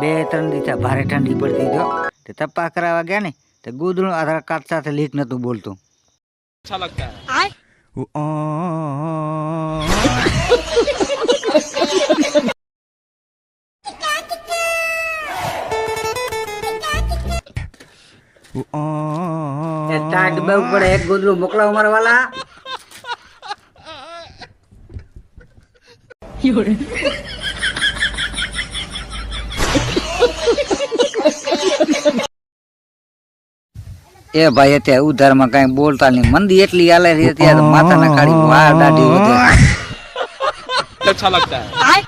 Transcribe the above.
બે ત્રણ દિવસ ભારે ઠંડી પડતી જો તે તપ્પા કરાવવા ગયા ને તો ગોદડું આધાર કાર્ડ સાથે લીક નતું બોલતું. ટાટ બહુ પડે એક ગોદડું મોકલાવો મારા વાલા. એ ભાઈ અત્યારે ઉધારમાં કઈ બોલતા નહીં મંદી એટલી હાલે છે અત્યારે માથાના કાઢી વાર દાઢી વધે અચ્છા લગતા હે